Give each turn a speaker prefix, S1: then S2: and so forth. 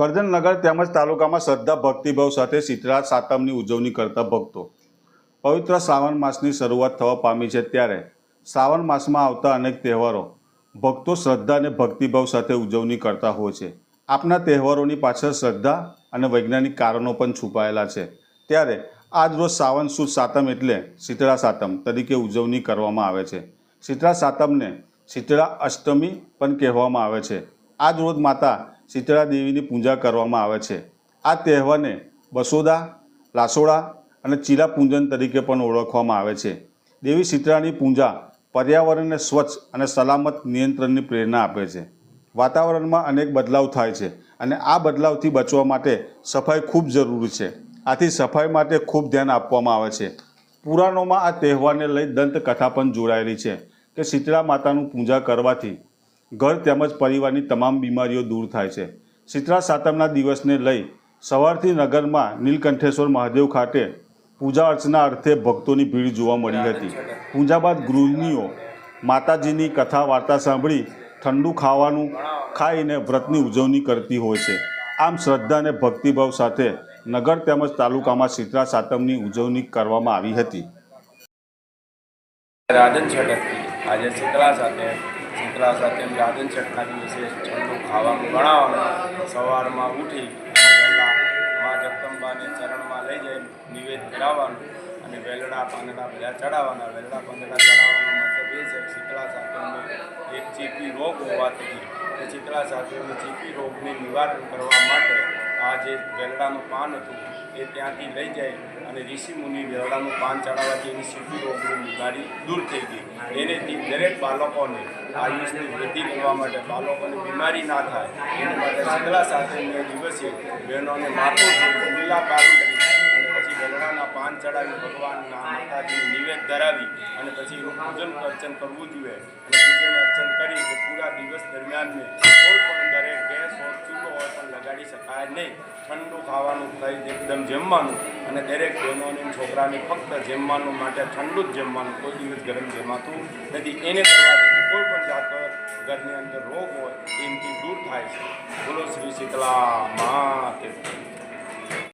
S1: કરજણનગર તેમજ તાલુકામાં શ્રદ્ધા ભક્તિભાવ સાથે શીતળા સાતમની ઉજવણી કરતા ભક્તો. પવિત્ર શ્રાવણ માસની શરૂઆત થવા પામી છે ત્યારે શ્રાવણ માસમાં આવતા અનેક તહેવારો ભક્તો શ્રદ્ધા અને ભક્તિભાવ સાથે ઉજવણી કરતા હોય છે. આપના તહેવારોની પાછળ શ્રદ્ધા અને વૈજ્ઞાનિક કારણો પણ છુપાયેલા છે. ત્યારે આજ રોજ શ્રાવણ સુદ સાતમ એટલે શીતળા સાતમ તરીકે ઉજવણી કરવામાં આવે છે. શીતળા સાતમને શીતળા અષ્ટમી પણ કહેવામાં આવે છે. આજ રોજ માતા શીતળા દેવીની પૂજા કરવામાં આવે છે. આ તહેવારને બસોદા, લાસોડા અને ચીલા પૂજન તરીકે પણ ઓળખવામાં આવે છે. દેવી શીતળાની પૂજા પર્યાવરણને સ્વચ્છ અને સલામત નિયંત્રણની પ્રેરણા આપે છે. વાતાવરણમાં અનેક બદલાવ થાય છે અને આ બદલાવથી બચવા માટે સફાઈ ખૂબ જરૂરી છે. આથી સફાઈ માટે ખૂબ ધ્યાન આપવામાં આવે છે. પુરાણોમાં આ તહેવારને લઈ દંતકથા પણ જોડાયેલી છે કે શીતળા માતાનું પૂજા કરવાથી ઘર તેમજ પરિવારની તમામ બીમારીઓ દૂર થાય છે. શીતળા સાતમના દિવસને લઈ સવારથી નગરમાં નીલકંઠેશ્વર મહાદેવ ખાતે પૂજા અર્ચના અર્થે ભક્તોની ભીડ જોવા મળી હતી. પૂજા બાદ ગૃહિણીઓ માતાજીની કથા વાર્તા સાંભળી ઠંડુ ખાવાનું ખાઈને વ્રતની ઉજવણી કરતી હોય છે. આમ શ્રદ્ધા અને ભક્તિભાવ સાથે નગર તેમજ તાલુકામાં શીતળા સાતમની ઉજવણી કરવામાં આવી હતી.
S2: રાજન છઠ આજે શીતળા સાથે શીતળા સાથે રાધન છઠના દિવસે ઠંડુ ખાવાનું બનાવવાનું સવારમાં ઉઠી વહેલા મા જગદંબાને ચરણમાં લઈ જઈ નિવેદ કરાવવાનું અને વેલડા પાંદડા બધા ચડાવવાના. વેલડા પાંદડા ચડાવવાનો મતલબ એ છે શીતળા સાથેનો એક ચીપી રોગ હોવાથી એ શીતળા સાથેનો ચીપી રોગને નિવારણ કરવા માટે આ જે વેલડાનું પાન હતું એ ત્યાંથી લઈ જાય અને ઋષિ મુનિ વેલડાનું પાન ચડાવવાથી એની સીપી રોગની બીમારી દૂર થઈ ગઈ. એનેથી દરેક બાળકોને આયુષની વૃદ્ધિ કરવા માટે બાળકોને બીમારી ના થાય એના માટે શીતળા સાથેના દિવસે બહેનોને માથું ધોઈ, કરી પછી વેલડાના પાન ચડાવી ભગવાનના માતાજીને નિવેદ ધરાવી અને પછી એનું પૂજન અર્ચન કરવું જોઈએ. અને પૂજન અર્ચન કરી પૂરા દિવસ દરમિયાન કોઈ પણ ઘરે ગેસ શકાય નહીં. ઠંડુ ખાવાનું થઈ એકદમ જમવાનું. અને દરેક બહેનોને છોકરાને ફક્ત જમવાનું માટે ઠંડુ જ જમવાનું. કોઈ દિવસ ગરમ જમાતું નથી. એને કરવાથી કોઈ પણ જાત ઘરની અંદર રોગ હોય, એમથી દૂર થાય છે. બોલો શ્રી શીતલા મા